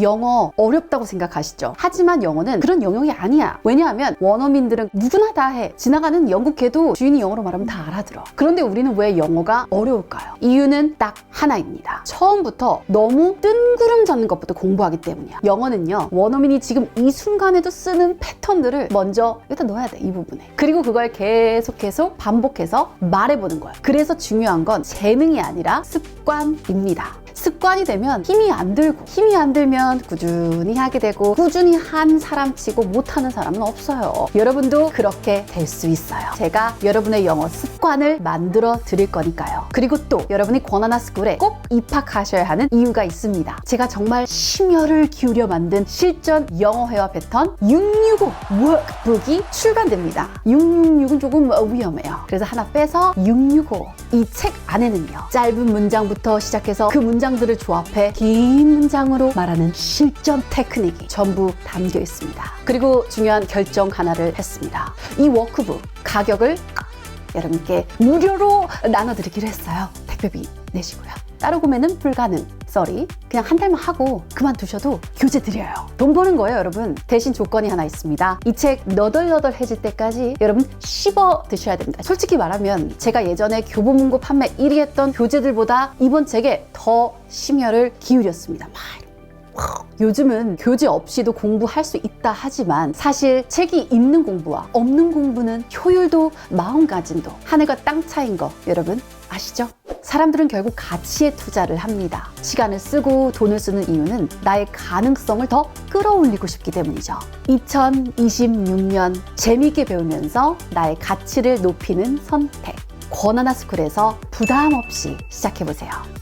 영어 어렵다고 생각하시죠? 하지만 영어는 그런 영역이 아니야. 왜냐하면 원어민들은 누구나 다 해. 지나가는 영국해도 주인이 영어로 말하면 다 알아들어. 그런데 우리는 왜 영어가 어려울까요? 이유는 딱 하나입니다. 처음부터 너무 뜬구름 잡는 것부터 공부하기 때문이야. 영어는요, 원어민이 지금 이 순간에도 쓰는 패턴들을 먼저 일단 넣어야 돼, 이 부분에. 그리고 그걸 계속 계속 반복해서 말해보는 거야. 그래서 중요한 건 재능이 아니라 습관입니다. 습관이 되면 힘이 안 들고 힘이 안 들면 꾸준히 하게 되고 꾸준히 한 사람 치고 못하는 사람은 없어요. 여러분도 그렇게 될 수 있어요. 제가 여러분의 영어 습관을 만들어 드릴 거니까요. 그리고 또 여러분이 권하나 스쿨에 꼭 입학하셔야 하는 이유가 있습니다. 제가 정말 심혈을 기울여 만든 실전 영어 회화 패턴 665 워크북이 출간됩니다. 666은 조금 위험해요. 그래서 하나 빼서 665. 이 책 안에는요. 짧은 문장부터 시작해서 그 문장 들을 조합해 긴 문장으로 말하는 실전 테크닉이 전부 담겨 있습니다. 그리고 중요한 결정 하나를 했습니다. 이 워크북 가격을 여러분께 무료로 나눠드리기로 했어요. 택배비 내시고요. 따로 구매는 불가능. 썰이 그냥 한 달만 하고 그만두셔도 교재 드려요. 돈 버는 거예요, 여러분. 대신 조건이 하나 있습니다. 이 책 너덜너덜해질 때까지 여러분 씹어 드셔야 됩니다. 솔직히 말하면 제가 예전에 교보문고 판매 1위 했던 교재들보다 이번 책에 더 심혈을 기울였습니다. 막 요즘은 교재 없이도 공부할 수 있다 하지만 사실 책이 있는 공부와 없는 공부는 효율도 마음가짐도 하늘과 땅 차인 거 여러분 아시죠? 사람들은 결국 가치에 투자를 합니다. 시간을 쓰고 돈을 쓰는 이유는 나의 가능성을 더 끌어올리고 싶기 때문이죠. 2026년 재미있게 배우면서 나의 가치를 높이는 선택. 권하나 스쿨에서 부담 없이 시작해보세요.